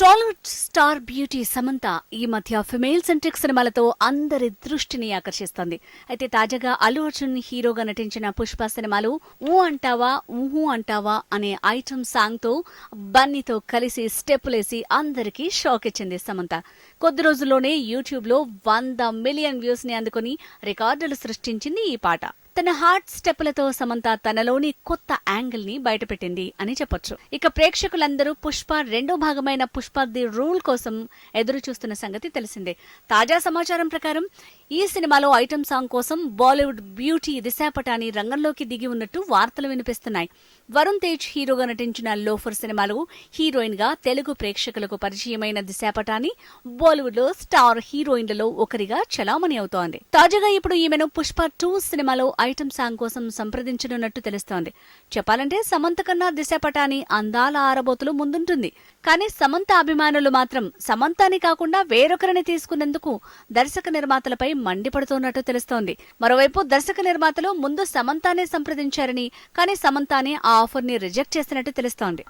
Tollywood star beauty Samantha ఈ మధ్య female centric సినిమాలతో అందరి దృష్టిని ఆకర్షిస్తోంది. అయితే తాజాగా అల్లు అర్జున్ హీరోగా నటించిన పుష్ప సినిమాలు ఊ అంటావా ఊహు అంటావా అనే ఐటమ్ సాంగ్తో బన్నీతో కలిసి స్టెప్పులేసి అందరికీ షాక్ ఇచ్చింది సమంత. కొద్ది రోజుల్లోనే యూట్యూబ్లో వంద మిలియన్ వ్యూస్ని అందుకుని రికార్డులు సృష్టించింది ఈ పాట. తన హార్ట్ స్టెప్పులతో సమంత తనలోని కొత్త యాంగిల్ని బయటపెట్టింది అని చెప్పొచ్చు. ఇక ప్రేక్షకులందరూ పుష్ప రెండో భాగమైన పుష్ప ది రూల్ కోసం ఎదురు చూస్తున్న సంగతి తెలిసిందే. తాజా సమాచారం ప్రకారం ఈ సినిమాలో ఐటమ్ సాంగ్ కోసం బాలీవుడ్ బ్యూటీ దిశా పటాని రంగంలోకి దిగి ఉన్నట్టు వార్తలు వినిపిస్తున్నాయి. వరుణ్ తేజ్ హీరోగా నటించిన లోఫర్ సినిమాలో హీరోయిన్గా తెలుగు ప్రేక్షకులకు పరిచయమైన దిశా పటాని బాలీవుడ్లో స్టార్ హీరోయిన్లలో ఒకరిగా చలామణి అవుతోంది. తాజాగా ఇప్పుడు ఈమెను పుష్ప టూ సినిమాలో ఐటమ్ సాంగ్ కోసం సంప్రదించనున్నట్టు తెలుస్తోంది. చెప్పాలంటే సమంత కన్నా దిశ పటాని అందాల ఆరబోతులు ముందుంటుంది. కానీ సమంత అభిమానులు మాత్రం సమంతాని కాకుండా వేరొకరిని తీసుకునేందుకు దర్శక నిర్మాతలపై మండిపడుతున్నట్టు తెలుస్తోంది. మరోవైపు దర్శక నిర్మాతలు ముందు సమంతానే సంప్రదించారని కానీ సమంతానే ఆ ఆఫర్ని రిజెక్ట్ చేసినట్టు తెలుస్తోంది.